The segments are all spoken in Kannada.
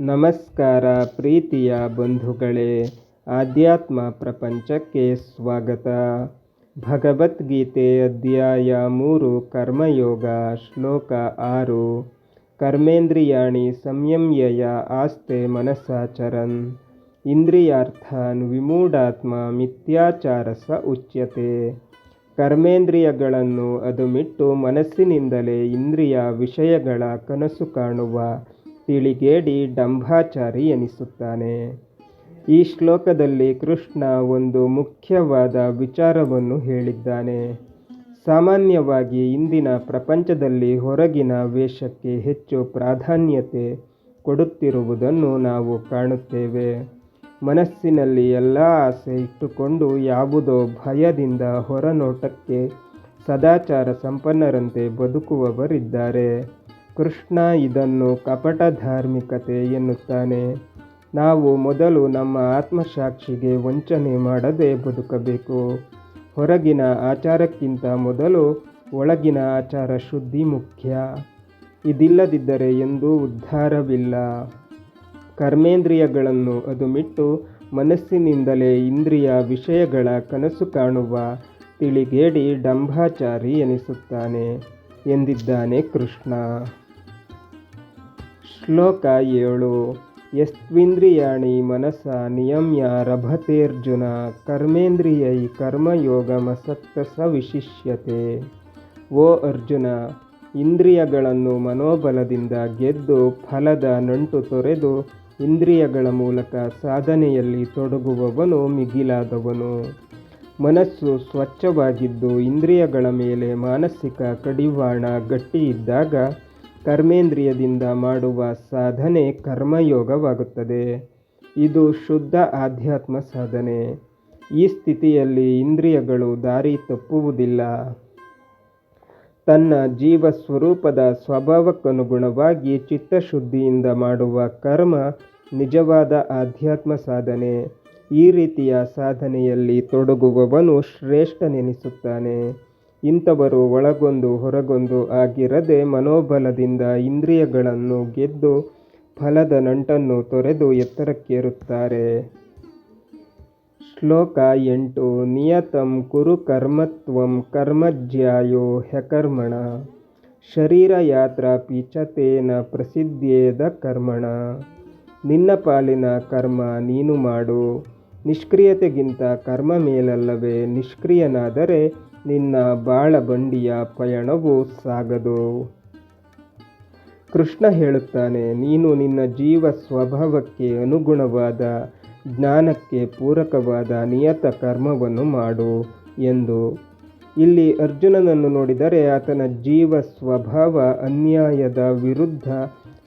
ನಮಸ್ಕಾರ ಪ್ರೀತಿಯ ಬಂಧುಗಳೇ, ಆಧ್ಯಾತ್ಮ ಪ್ರಪಂಚಕ್ಕೆ ಸ್ವಾಗತ. ಭಗವದ್ಗೀತೆ ಅಧ್ಯಾಯ ಮೂರು, ಕರ್ಮಯೋಗ, ಶ್ಲೋಕ ಆರು. ಕರ್ಮೇಂದ್ರಿಯಾಣಿ ಸಂಯಮ್ಯಯ ಆಸ್ತೆ ಮನಸ್ಸಾಚರನ್. ಇಂದ್ರಿಯಾರ್ಥಾನ್ ವಿಮೂಢಾತ್ಮ ಮಿಥ್ಯಾಚಾರಸ ಉಚ್ಯತೆ. ಕರ್ಮೇಂದ್ರಿಯಗಳನ್ನು ಅದುಮಿಟ್ಟು ಮನಸ್ಸಿನಿಂದಲೇ ಇಂದ್ರಿಯ ವಿಷಯಗಳ ಕನಸು ಕಾಣುವ ತಿಳಿಗೇಡಿ ಡಂಭಾಚಾರಿ ಎನಿಸುತ್ತಾನೆ. ಈ ಶ್ಲೋಕದಲ್ಲಿ ಕೃಷ್ಣ ಒಂದು ಮುಖ್ಯವಾದ ವಿಚಾರವನ್ನು ಹೇಳಿದ್ದಾನೆ. ಸಾಮಾನ್ಯವಾಗಿ ಇಂದಿನ ಪ್ರಪಂಚದಲ್ಲಿ ಹೊರಗಿನ ವೇಷಕ್ಕೆ ಹೆಚ್ಚು ಪ್ರಾಧಾನ್ಯತೆ ಕೊಡುತ್ತಿರುವುದನ್ನು ನಾವು ಕಾಣುತ್ತೇವೆ. ಮನಸ್ಸಿನಲ್ಲಿ ಎಲ್ಲ ಆಸೆ ಇಟ್ಟುಕೊಂಡು ಯಾವುದೋ ಭಯದಿಂದ ಹೊರನೋಟಕ್ಕೆ ಸದಾಚಾರ ಸಂಪನ್ನರಂತೆ ಬದುಕುವವರಿದ್ದಾರೆ. ಕೃಷ್ಣ ಇದನ್ನು ಕಪಟ ಧಾರ್ಮಿಕತೆ ಎನ್ನುತ್ತಾನೆ. ನಾವು ಮೊದಲು ನಮ್ಮ ಆತ್ಮಸಾಕ್ಷಿಗೆ ವಂಚನೆ ಮಾಡದೆ ಬದುಕಬೇಕು. ಹೊರಗಿನ ಆಚಾರಕ್ಕಿಂತ ಮೊದಲು ಒಳಗಿನ ಆಚಾರ ಶುದ್ಧಿ ಮುಖ್ಯ. ಇದಿಲ್ಲದಿದ್ದರೆ ಎಂದೂ ಉದ್ಧಾರವಿಲ್ಲ. ಕರ್ಮೇಂದ್ರಿಯಗಳನ್ನು ಅದುಮಿಟ್ಟು ಮನಸ್ಸಿನಿಂದಲೇ ಇಂದ್ರಿಯ ವಿಷಯಗಳ ಕನಸು ಕಾಣುವ ತಿಳಿಗೇಡಿ ಡಂಭಾಚಾರಿ ಎನಿಸುತ್ತಾನೆ ಎಂದಿದ್ದಾನೆ ಕೃಷ್ಣ. ಶ್ಲೋಕ ಏಳು. ಯಸ್ತ್ವಿಂದ್ರಿಯಾಣಿ ಮನಸ ನಿಯಮ್ಯ ರಭತೇರ್ಜುನ ಕರ್ಮೇಂದ್ರಿಯೈ ಕರ್ಮಯೋಗಮಸಕ್ತ ಸ ವಿಶಿಷ್ಯತೆ ಓ ಅರ್ಜುನ, ಇಂದ್ರಿಯಗಳನ್ನು ಮನೋಬಲದಿಂದ ಗೆದ್ದು ಫಲದ ನಂಟು ತೊರೆದು ಇಂದ್ರಿಯಗಳ ಮೂಲಕ ಸಾಧನೆಯಲ್ಲಿ ತೊಡಗುವವನು ಮಿಗಿಲಾದವನು. ಮನಸ್ಸು ಸ್ವಚ್ಛವಾಗಿದ್ದು ಇಂದ್ರಿಯಗಳ ಮೇಲೆ ಮಾನಸಿಕ ಕಡಿವಾಣ ಗಟ್ಟಿಯಿದ್ದಾಗ ಕರ್ಮೇಂದ್ರಿಯದಿಂದ ಮಾಡುವ ಸಾಧನೆ ಕರ್ಮಯೋಗವಾಗುತ್ತದೆ. ಇದು ಶುದ್ಧ ಆಧ್ಯಾತ್ಮ ಸಾಧನೆ. ಈ ಸ್ಥಿತಿಯಲ್ಲಿ ಇಂದ್ರಿಯಗಳು ದಾರಿ ತಪ್ಪುವುದಿಲ್ಲ. ತನ್ನ ಜೀವ ಸ್ವರೂಪದ ಸ್ವಭಾವಕ್ಕನುಗುಣವಾಗಿ ಚಿತ್ತಶುದ್ಧಿಯಿಂದ ಮಾಡುವ ಕರ್ಮ ನಿಜವಾದ ಆಧ್ಯಾತ್ಮ ಸಾಧನೆ. ಈ ರೀತಿಯ ಸಾಧನೆಯಲ್ಲಿ ತೊಡಗುವವನು ಶ್ರೇಷ್ಠನೆನಿಸುತ್ತಾನೆ. ಇಂಥವರು ಒಳಗೊಂದು ಹೊರಗೊಂದು ಆಗಿರದೆ ಮನೋಬಲದಿಂದ ಇಂದ್ರಿಯಗಳನ್ನು ಗೆದ್ದು ಫಲದ ನಂಟನ್ನು ತೊರೆದು ಎತ್ತರಕ್ಕೇರುತ್ತಾರೆ. ಶ್ಲೋಕ ಎಂಟು, ನಿಯತಂ ಕುರು ಕರ್ಮತ್ವಂ ಕರ್ಮಜ್ಯಾಯೋ ಹ್ಯಕರ್ಮಣ, ಶರೀರ ಯಾತ್ರಾ ಪಿಚ್ಛತೆನ ಪ್ರಸಿದ್ಧೇದ ಕರ್ಮಣ. ನಿನ್ನ ಪಾಲಿನ ಕರ್ಮ ನೀನು ಮಾಡು, ನಿಷ್ಕ್ರಿಯತೆಗಿಂತ ಕರ್ಮ ಮೇಲಲ್ಲವೇ ನಿಷ್ಕ್ರಿಯನಾದರೆ ನಿನ್ನ ಬಾಳ ಬಂಡಿಯ ಪಯಣವು ಸಾಗದು. ಕೃಷ್ಣ ಹೇಳುತ್ತಾನೆ, ನೀನು ನಿನ್ನ ಜೀವ ಸ್ವಭಾವಕ್ಕೆ ಅನುಗುಣವಾದ, ಜ್ಞಾನಕ್ಕೆ ಪೂರಕವಾದ ನಿಯತ ಕರ್ಮವನ್ನು ಮಾಡು ಎಂದು. ಇಲ್ಲಿ ಅರ್ಜುನನನ್ನು ನೋಡಿದರೆ ಆತನ ಜೀವ ಸ್ವಭಾವ ಅನ್ಯಾಯದ ವಿರುದ್ಧ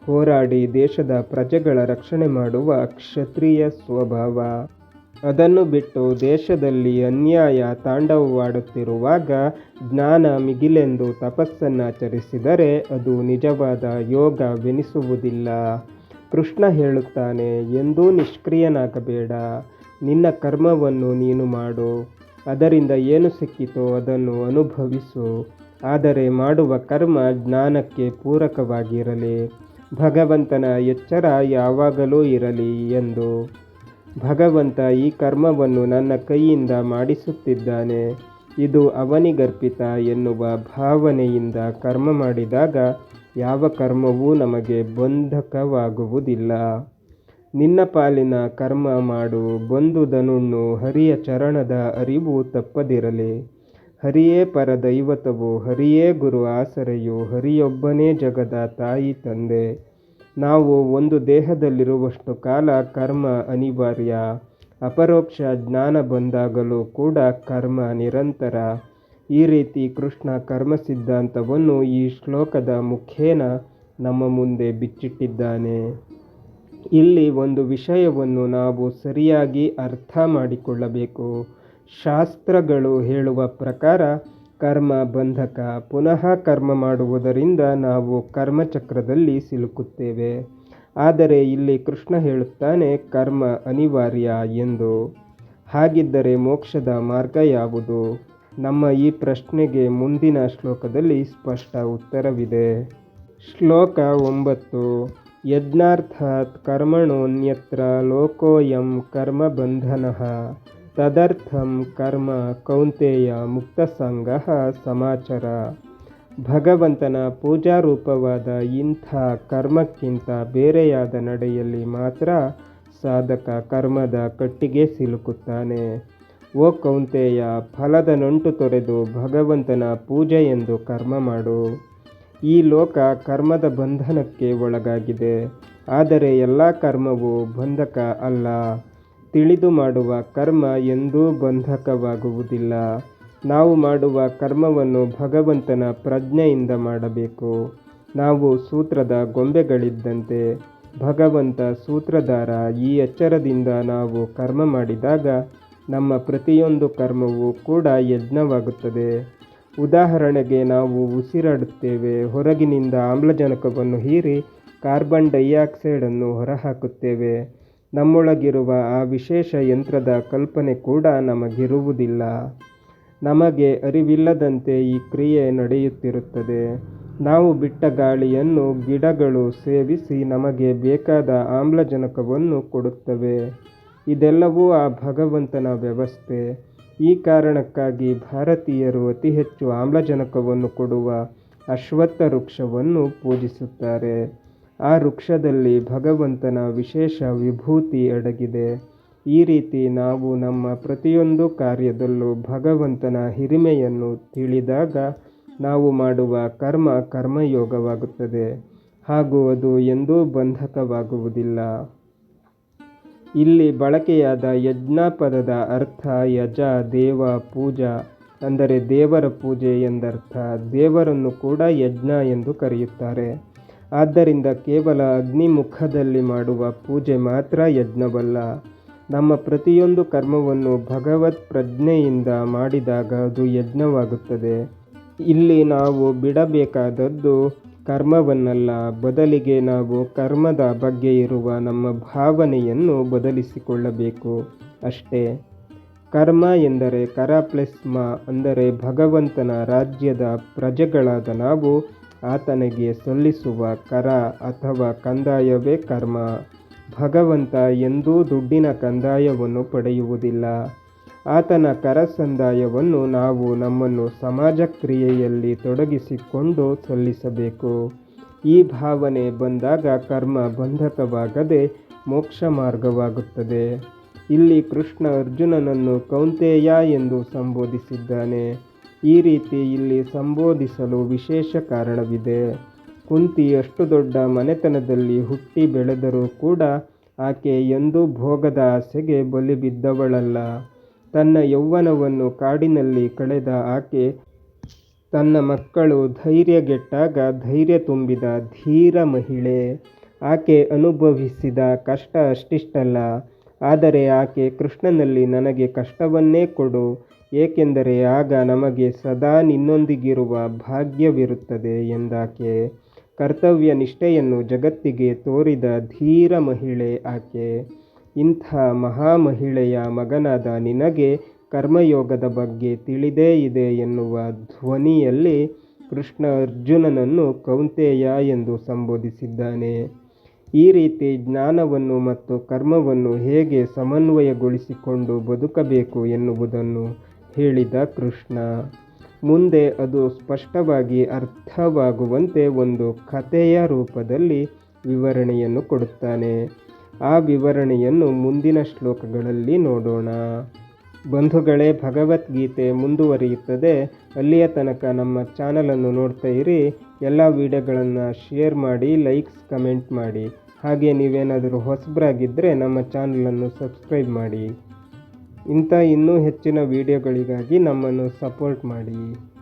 ಹೋರಾಡಿ ದೇಶದ ಪ್ರಜೆಗಳ ರಕ್ಷಣೆ ಮಾಡುವ ಕ್ಷತ್ರಿಯ ಸ್ವಭಾವ. ಅದನ್ನು ಬಿಟ್ಟು ದೇಶದಲ್ಲಿ ಅನ್ಯಾಯ ತಾಂಡವವಾಡುತ್ತಿರುವಾಗ ಜ್ಞಾನ ಮಿಗಿಲೆಂದು ತಪಸ್ಸನ್ನಾಚರಿಸಿದರೆ ಅದು ನಿಜವಾದ ಯೋಗವೆನಿಸುವುದಿಲ್ಲ. ಕೃಷ್ಣ ಹೇಳುತ್ತಾನೆ, ಎಂದೂ ನಿಷ್ಕ್ರಿಯನಾಗಬೇಡ. ನಿನ್ನ ಕರ್ಮವನ್ನು ನೀನು ಮಾಡು. ಅದರಿಂದ ಏನು ಸಿಕ್ಕಿತೋ ಅದನ್ನು ಅನುಭವಿಸು. ಆದರೆ ಮಾಡುವ ಕರ್ಮ ಜ್ಞಾನಕ್ಕೆ ಪೂರಕವಾಗಿರಲಿ. ಭಗವಂತನ ಎಚ್ಚರ ಯಾವಾಗಲೂ ಇರಲಿ ಎಂದು ಭಗವಂತ ಈ ಕರ್ಮವನ್ನು ನನ್ನ ಕೈಯಿಂದ ಮಾಡಿಸುತ್ತಿದ್ದಾನೆ. ಇದು ಅವನಿಗರ್ಪಿತ ಎನ್ನುವ ಭಾವನೆಯಿಂದ ಕರ್ಮ ಮಾಡಿದಾಗ ಯಾವ ಕರ್ಮವೂ ನಮಗೆ ಬಂಧಕವಾಗುವುದಿಲ್ಲ. ನಿನ್ನ ಪಾಲಿನ ಕರ್ಮ ಮಾಡು ಬಂದುದನುಣ್ಣು ಹರಿಯ ಚರಣದ ಅರಿವು ತಪ್ಪದಿರಲಿ. ಹರಿಯೇ ಪರದೈವತವು, ಹರಿಯೇ ಗುರು ಆಸರೆಯು, ಹರಿಯೊಬ್ಬನೇ ಜಗದ ತಾಯಿ ತಂದೆ. ನಾವು ಒಂದು ದೇಹದಲ್ಲಿರುವಷ್ಟು ಕಾಲ ಕರ್ಮ ಅನಿವಾರ್ಯ. ಅಪರೋಕ್ಷ ಜ್ಞಾನ ಬಂದಾಗಲೂ ಕೂಡ ಕರ್ಮ ನಿರಂತರ. ಈ ರೀತಿ ಕೃಷ್ಣ ಕರ್ಮ ಸಿದ್ಧಾಂತವನ್ನು ಈ ಶ್ಲೋಕದ ಮುಖೇನ ನಮ್ಮ ಮುಂದೆ ಬಿಚ್ಚಿಟ್ಟಿದ್ದಾನೆ. ಇಲ್ಲಿ ಒಂದು ವಿಷಯವನ್ನು ನಾವು ಸರಿಯಾಗಿ ಅರ್ಥ ಮಾಡಿಕೊಳ್ಳಬೇಕು. ಶಾಸ್ತ್ರಗಳು ಹೇಳುವ ಪ್ರಕಾರ ಕರ್ಮ ಬಂಧಕ ಪುನಃ ಕರ್ಮ ಮಾಡುವುದರಿಂದ ನಾವು ಕರ್ಮಚಕ್ರದಲ್ಲಿ ಸಿಲುಕುತ್ತೇವೆ. ಆದರೆ ಇಲ್ಲಿ ಕೃಷ್ಣ ಹೇಳುತ್ತಾನೆ, ಕರ್ಮ ಅನಿವಾರ್ಯ ಎಂದು. ಹಾಗಿದ್ದರೆ ಮೋಕ್ಷದ ಮಾರ್ಗ ಯಾವುದು? ನಮ್ಮ ಈ ಪ್ರಶ್ನೆಗೆ ಮುಂದಿನ ಶ್ಲೋಕದಲ್ಲಿ ಸ್ಪಷ್ಟ ಉತ್ತರವಿದೆ. ಶ್ಲೋಕ ಒಂಬತ್ತು, ಯಜ್ಞಾರ್ಥಾತ್ ಕರ್ಮಣೋನ್ಯತ್ರ ಲೋಕೋಯಂ ಕರ್ಮಬಂಧನಃ ತದರ್ಥಂ ಕರ್ಮ ಕೌಂತೆಯ ಮುಕ್ತಸಂಗ ಸಮಾಚಾರ. ಭಗವಂತನ ಪೂಜಾರೂಪವಾದ ಇಂಥ ಕರ್ಮಕ್ಕಿಂತ ಬೇರೆಯಾದ ನಡೆಯಲ್ಲಿ ಮಾತ್ರ ಸಾಧಕ ಕರ್ಮದ ಕಟ್ಟಿಗೆ ಸಿಲುಕುತ್ತಾನೆ. ಓ ಕೌಂತೆಯ, ಫಲದ ನಂಟು ತೊರೆದು ಭಗವಂತನ ಪೂಜೆ ಎಂದು ಕರ್ಮ ಮಾಡು. ಈ ಲೋಕ ಕರ್ಮದ ಬಂಧನಕ್ಕೆ ಒಳಗಾಗಿದೆ. ಆದರೆ ಎಲ್ಲ ಕರ್ಮವು ಬಂಧಕ ಅಲ್ಲ. ತಿಳಿದು ಮಾಡುವ ಕರ್ಮ ಎಂದೂ ಬಂಧಕವಾಗುವುದಿಲ್ಲ. ನಾವು ಮಾಡುವ ಕರ್ಮವನ್ನು ಭಗವಂತನ ಪ್ರಜ್ಞೆಯಿಂದ ಮಾಡಬೇಕು. ನಾವು ಸೂತ್ರದ ಗೊಂಬೆಗಳಿದ್ದಂತೆ ಭಗವಂತ ಸೂತ್ರಧಾರ ಈ ಎಚ್ಚರದಿಂದ ನಾವು ಕರ್ಮ ಮಾಡಿದಾಗ ನಮ್ಮ ಪ್ರತಿಯೊಂದು ಕರ್ಮವೂ ಕೂಡ ಯಜ್ಞವಾಗುತ್ತದೆ. ಉದಾಹರಣೆಗೆ ನಾವು ಉಸಿರಾಡುತ್ತೇವೆ, ಹೊರಗಿನಿಂದ ಆಮ್ಲಜನಕವನ್ನು ಹೀರಿ ಕಾರ್ಬನ್ ಡೈಆಕ್ಸೈಡನ್ನು ಹೊರಹಾಕುತ್ತೇವೆ. ನಮ್ಮೊಳಗಿರುವ ಆ ವಿಶೇಷ ಯಂತ್ರದ ಕಲ್ಪನೆ ಕೂಡ ನಮಗಿರುವುದಿಲ್ಲ. ನಮಗೆ ಅರಿವಿಲ್ಲದಂತೆ ಈ ಕ್ರಿಯೆ ನಡೆಯುತ್ತಿರುತ್ತದೆ. ನಾವು ಬಿಟ್ಟ ಗಾಳಿಯನ್ನು ಗಿಡಗಳು ಸೇವಿಸಿ ನಮಗೆ ಬೇಕಾದ ಆಮ್ಲಜನಕವನ್ನು ಕೊಡುತ್ತವೆ. ಇದೆಲ್ಲವೂ ಆ ಭಗವಂತನ ವ್ಯವಸ್ಥೆ. ಈ ಕಾರಣಕ್ಕಾಗಿ ಭಾರತೀಯರು ಅತಿ ಹೆಚ್ಚು ಆಮ್ಲಜನಕವನ್ನು ಕೊಡುವ ಅಶ್ವತ್ಥ ವೃಕ್ಷವನ್ನು ಪೂಜಿಸುತ್ತಾರೆ. ಆ ವೃಕ್ಷದಲ್ಲಿ ಭಗವಂತನ ವಿಶೇಷ ವಿಭೂತಿ ಅಡಗಿದೆ. ಈ ರೀತಿ ನಾವು ನಮ್ಮ ಪ್ರತಿಯೊಂದು ಕಾರ್ಯದಲ್ಲೂ ಭಗವಂತನ ಹಿರಿಮೆಯನ್ನು ತಿಳಿದಾಗ ನಾವು ಮಾಡುವ ಕರ್ಮ ಕರ್ಮಯೋಗವಾಗುತ್ತದೆ. ಹಾಗೂ ಅದು ಎಂದೂ ಬಂಧಕವಾಗುವುದಿಲ್ಲ. ಇಲ್ಲಿ ಬಳಕೆಯಾದ ಯಜ್ಞ ಪದದ ಅರ್ಥ ಯಜ, ದೇವ, ಪೂಜಾ ಅಂದರೆ ದೇವರ ಪೂಜೆ ಎಂದರ್ಥ. ದೇವರನ್ನು ಕೂಡ ಯಜ್ಞ ಎಂದು ಕರೆಯುತ್ತಾರೆ. ಆದ್ದರಿಂದ ಕೇವಲ ಅಗ್ನಿಮುಖದಲ್ಲಿ ಮಾಡುವ ಪೂಜೆ ಮಾತ್ರ ಯಜ್ಞವಲ್ಲ. ನಮ್ಮ ಪ್ರತಿಯೊಂದು ಕರ್ಮವನ್ನು ಭಗವತ್ ಪ್ರಜ್ಞೆಯಿಂದ ಮಾಡಿದಾಗ ಅದು ಯಜ್ಞವಾಗುತ್ತದೆ. ಇಲ್ಲಿ ನಾವು ಬಿಡಬೇಕಾದದ್ದು ಕರ್ಮವನ್ನಲ್ಲ, ಬದಲಿಗೆ ನಾವು ಕರ್ಮದ ಬಗ್ಗೆ ಇರುವ ನಮ್ಮ ಭಾವನೆಯನ್ನು ಬದಲಿಸಿಕೊಳ್ಳಬೇಕು ಅಷ್ಟೇ. ಕರ್ಮ ಎಂದರೆ ಕರ ಪ್ಲಸ್ ಅಂದರೆ ಭಗವಂತನ ರಾಜ್ಯದ ಪ್ರಜೆಗಳಾದ ನಾವು ಆತನಿಗೆ ಸಲ್ಲಿಸುವ ಕರ ಅಥವಾ ಕಂದಾಯವೇ ಕರ್ಮ. ಭಗವಂತ ಎಂದೂ ದುಡ್ಡಿನ ಕಂದಾಯವನ್ನು ಪಡೆಯುವುದಿಲ್ಲ. ಆತನ ಕರ ಸಂದಾಯವನ್ನು ನಾವು ನಮ್ಮನ್ನು ಸಮಾಜ ಕ್ರಿಯೆಯಲ್ಲಿ ತೊಡಗಿಸಿಕೊಂಡು ಸಲ್ಲಿಸಬೇಕು. ಈ ಭಾವನೆ ಬಂದಾಗ ಕರ್ಮ ಬಂಧಕವಾಗದೆ ಮೋಕ್ಷ ಮಾರ್ಗವಾಗುತ್ತದೆ. ಇಲ್ಲಿ ಕೃಷ್ಣ ಅರ್ಜುನನನ್ನು ಕೌಂತೆಯ ಎಂದು ಸಂಬೋಧಿಸಿದ್ದಾನೆ. ಈ ರೀತಿ ಇಲ್ಲಿ ಸಂಬೋಧಿಸಲು ವಿಶೇಷ ಕಾರಣವಿದೆ. ಕುಂತಿ ಅಷ್ಟು ದೊಡ್ಡ ಮನೆತನದಲ್ಲಿ ಹುಟ್ಟಿ ಬೆಳೆದರೂ ಕೂಡ ಆಕೆ ಎಂದೂ ಭೋಗದ ಆಸೆಗೆ ಬಲಿ ಬಿದ್ದವಳಲ್ಲ. ತನ್ನ ಯೌವನವನ್ನು ಕಾಡಿನಲ್ಲಿ ಕಳೆದ ಆಕೆ ತನ್ನ ಮಕ್ಕಳು ಧೈರ್ಯಗೆಟ್ಟಾಗ ಧೈರ್ಯ ತುಂಬಿದ ಧೀರ ಮಹಿಳೆ. ಆಕೆ ಅನುಭವಿಸಿದ ಕಷ್ಟ ಅಷ್ಟಿಷ್ಟಲ್ಲ. ಆದರೆ ಆಕೆ ಕೃಷ್ಣನಲ್ಲಿ ನನಗೆ ಕಷ್ಟವನ್ನೇ ಕೊಡು. ಏಕೆಂದರೆ ಆಗ ನಮಗೆ ಸದಾ ನಿನ್ನೊಂದಿಗಿರುವ ಭಾಗ್ಯವಿರುತ್ತದೆ ಎಂದಾಕೆ? ಕರ್ತವ್ಯ ನಿಷ್ಠೆಯನ್ನು ಜಗತ್ತಿಗೆ ತೋರಿದ ಧೀರ ಮಹಿಳೆ ಆಕೆ. ಇಂಥ ಮಹಾಮಹಿಳೆಯ ಮಗನಾದ ನಿನಗೆ ಕರ್ಮಯೋಗದ ಬಗ್ಗೆ ತಿಳಿದೇ ಇದೆ ಎನ್ನುವ ಧ್ವನಿಯಲ್ಲಿ ಕೃಷ್ಣ ಅರ್ಜುನನನ್ನು ಕೌಂತೆಯ ಎಂದು ಸಂಬೋಧಿಸಿದ್ದಾನೆ. ಈ ರೀತಿ ಜ್ಞಾನವನ್ನು ಮತ್ತು ಕರ್ಮವನ್ನು ಹೇಗೆ ಸಮನ್ವಯಗೊಳಿಸಿಕೊಂಡು ಬದುಕಬೇಕು ಎನ್ನುವುದನ್ನು ಹೇಳಿದ ಕೃಷ್ಣ, ಮುಂದೆ ಅದು ಸ್ಪಷ್ಟವಾಗಿ ಅರ್ಥವಾಗುವಂತೆ ಒಂದು ಕಥೆಯ ರೂಪದಲ್ಲಿ ವಿವರಣೆಯನ್ನು ಕೊಡುತ್ತಾನೆ. ಆ ವಿವರಣೆಯನ್ನು ಮುಂದಿನ ಶ್ಲೋಕಗಳಲ್ಲಿ ನೋಡೋಣ. ಬಂಧುಗಳೇ, ಭಗವದ್ಗೀತೆ ಮುಂದುವರಿಯುತ್ತದೆ. ಅಲ್ಲಿಯ ತನಕ ನಮ್ಮ ಚಾನಲನ್ನು ನೋಡ್ತಾ ಇರಿ. ಎಲ್ಲ ವಿಡಿಯೋಗಳನ್ನು ಶೇರ್ ಮಾಡಿ, ಲೈಕ್ಸ್, ಕಮೆಂಟ್ ಮಾಡಿ. ಹಾಗೆ ನೀವೇನಾದರೂ ಹೊಸಬರಾಗಿದ್ದರೆ ನಮ್ಮ ಚಾನಲನ್ನು ಸಬ್ಸ್ಕ್ರೈಬ್ ಮಾಡಿ. ಇಂಥ ಇನ್ನೂ ಹೆಚ್ಚಿನ ವೀಡಿಯೋಗಳಿಗಾಗಿ ನಮ್ಮನ್ನು ಸಪೋರ್ಟ್ ಮಾಡಿ.